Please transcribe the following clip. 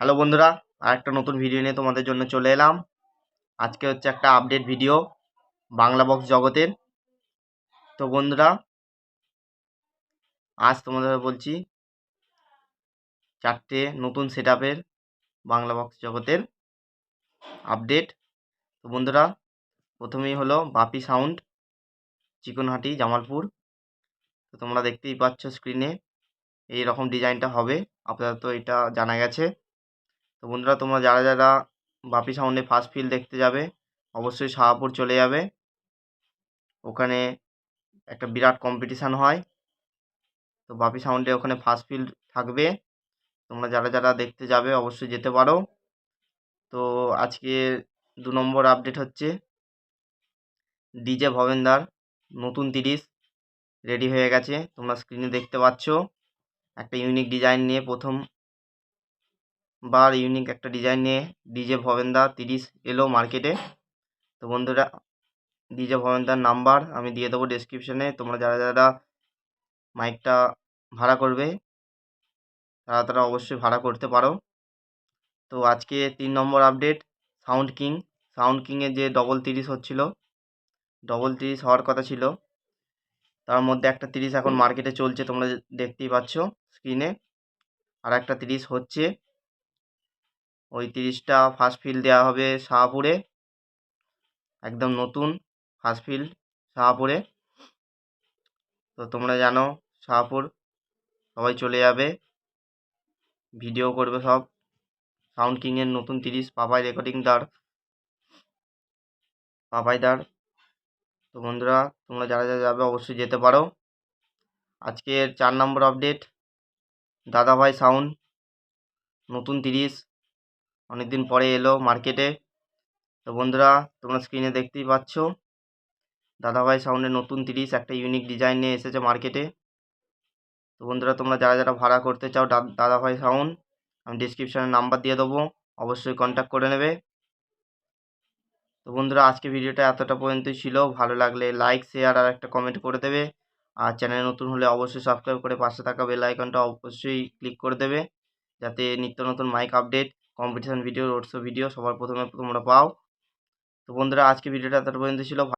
Hello বন্ধুরা আর একটা নতুন ভিডিও নিয়ে তোমাদের জন্য চলে এলাম। আজকে হচ্ছে একটা আপডেট ভিডিও বাংলা বক্স জগতের। তো বন্ধুরা, আজ তোমাদের বলছি চারটে নতুন সেট বাংলা বক্স জগতের আপডেট তো বন্ধুরা, প্রথমেই হলো বাপি সাউন্ড চিকনহাটি, জামালপুর। তো তোমরা দেখতেই পাচ্ছ স্ক্রিনে এই রকম ডিজাইনটা হবে। আপাতত এটা জানা গেছে। তো বন্ধুরা, তোমরা যারা যারা বাপি সাউন্ডে ফার্স্ট ফিল দেখতে যাবে, অবশ্যই শাহাপুর চলে যাবে। ওখানে একটা বিরাট কম্পিটিশান হয়। তো বাপি সাউন্ডে ওখানে ফার্স্ট ফিল্ড থাকবে। তোমরা যারা যারা দেখতে যাবে, অবশ্যই যেতে পারো। তো আজকে দু নম্বর আপডেট হচ্ছে। ডিজে ভবেন্দার, নতুন তিরিশ রেডি হয়ে গেছে। তোমরা স্ক্রিনে দেখতে পাচ্ছ। একটা ইউনিক ডিজাইন নিয়ে প্রথম বার ইউনিক একটা ডিজাইন নিয়ে ডিজে ভবেন্দা তিরিশ এলো মার্কেটে তো বন্ধুরা ডিজে ভবেন্দার নাম্বার আমি দিয়ে দেবো ডেসক্রিপশানে তোমরা যারা যারা মাইকটা ভাড়া করবে, তারা তারা অবশ্যই ভাড়া করতে পারো। তো আজকে তিন নম্বর আপডেট সাউন্ড কিং সাউন্ড কিংয়ে যে ডবল তিরিশ হচ্ছিল ডবল তিরিশ হওয়ার কথা ছিল। তার মধ্যে একটা তিরিশ এখন মার্কেটে চলছে, তোমরা দেখতেই পাচ্ছ স্ক্রিনে আর একটা তিরিশ হচ্ছে। ওই তিরিশটা ফার্স্ট ফিল দেওয়া হবে শাহপুরে। একদম নতুন ফার্স্ট ফিল্ড শাহপুরে। তো তোমরা জানো শাহপুর সবাই চলে যাবে। ভিডিও করবে সব। সাউন্ড কিংয়ের নতুন তিরিশ পাপাই রেকর্ডিং দার। পাপাই দার। তো বন্ধুরা, তোমরা যারা যারা যাবে অবশ্যই যেতে পারো। আজকের চার নম্বর আপডেট দাদাভাই সাউন্ড নতুন তিরিশ। অনেক দিন পরে এলো মার্কেটে তো বন্ধুরা, তোমরা স্ক্রিনে দেখতেই পাচ্ছ, দাদাভাই সাউন্ডের নতুন তিরিশ, একটা ইউনিক ডিজাইন নিয়ে এসেছে মার্কেটে তো বন্ধুরা, তোমরা যারা যারা ভাড়া করতে চাও দাদাভাই সাউন্ড আমি ডিসক্রিপশানে নাম্বার দিয়ে দেবো, অবশ্যই কন্ট্যাক্ট করে নেবে। তো বন্ধুরা, আজকে ভিডিওটা এতটা পর্যন্তই ছিল। ভালো লাগলে লাইক শেয়ার আর একটা কমেন্ট করে দেবে। আর চ্যানেল নতুন হলে অবশ্যই সাবস্ক্রাইব করে পাশে থাকা বেল আইকনটা অবশ্যই ক্লিক করে দেবে, যাতে নিত্য নতুন mic update competition video road show video সবার প্রথমে তোমরা পাও। তো বন্ধুরা, আজকে ভিডিওটা তার পর্যন্ত ছিল।